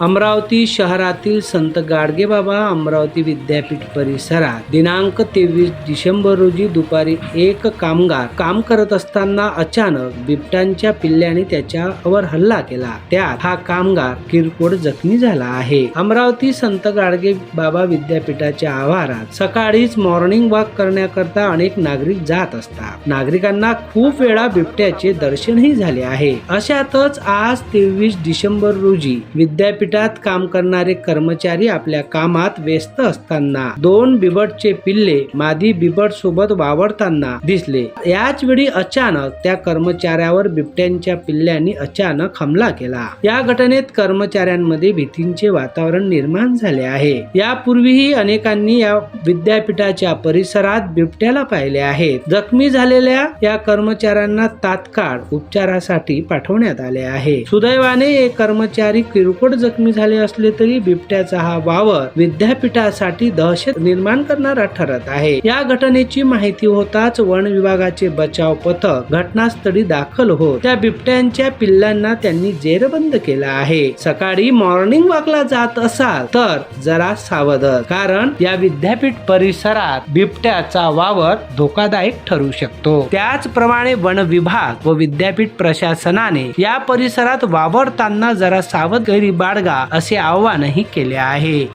अमरावती शहरातील संत गाडगेबाबा अमरावती विद्यापीठ परिसरात दिनांक तेवीस डिसेंबर रोजी दुपारी एक कामगार काम करत असताना अचानक बिबटांच्या पिल्ल्याने त्याच्यावर हल्ला केला. त्यात हा कामगार किरकोळ जखमी झाला आहे. अमरावती संत गाडगे बाबा विद्यापीठाच्या आवारात सकाळीच मॉर्निंग वॉक करण्याकरता अनेक नागरिक जात असतात. नागरिकांना खूप वेळा बिबट्याचे दर्शनही झाले आहे. अशातच आज तेवीस डिसेंबर रोजी विद्यापीठ विद्यापीठात काम करणारे कर्मचारी आपल्या कामात व्यस्त असताना दोन बिबटचे पिल्ले मादी बिबट सोबत वावरताना दिसले. याच वेळी अचानक त्या कर्मचाऱ्यावर बिबट्यांच्या पिल्ल्यांनी अचानक हमला केला. या घटनेत कर्मचाऱ्यांमध्ये भीतींचे वातावरण निर्माण झाले आहे. यापूर्वीही अनेकांनी या विद्यापीठाच्या परिसरात बिबट्याला पाहिले आहेत. जखमी झालेल्या या कर्मचाऱ्यांना तात्काळ उपचारासाठी पाठवण्यात आले आहे. सुदैवाने एक कर्मचारी किरकोळ जखमी जखमी झाले असले तरी बिबट्याचा हा वावर विद्यापीठासाठी दहशत निर्माण करणारा ठरत आहे. या घटनेची माहिती होताच वन विभागाचे बचाव पथक घटनास्थळी दाखल होत. त्या बिबट्यांच्या पिल्लांना त्यांनी जेरबंद केला आहे. सकाळी मॉर्निंग वॉकला जात असाल तर जरा सावध कारण या विद्यापीठ परिसरात बिबट्याचा वावर धोकादायक ठरू शकतो. त्याचप्रमाणे वन विभाग व विद्यापीठ प्रशासनाने या परिसरात वावरताना जरा सावधगिरी बाळगा असे आवाहनही केले आहे.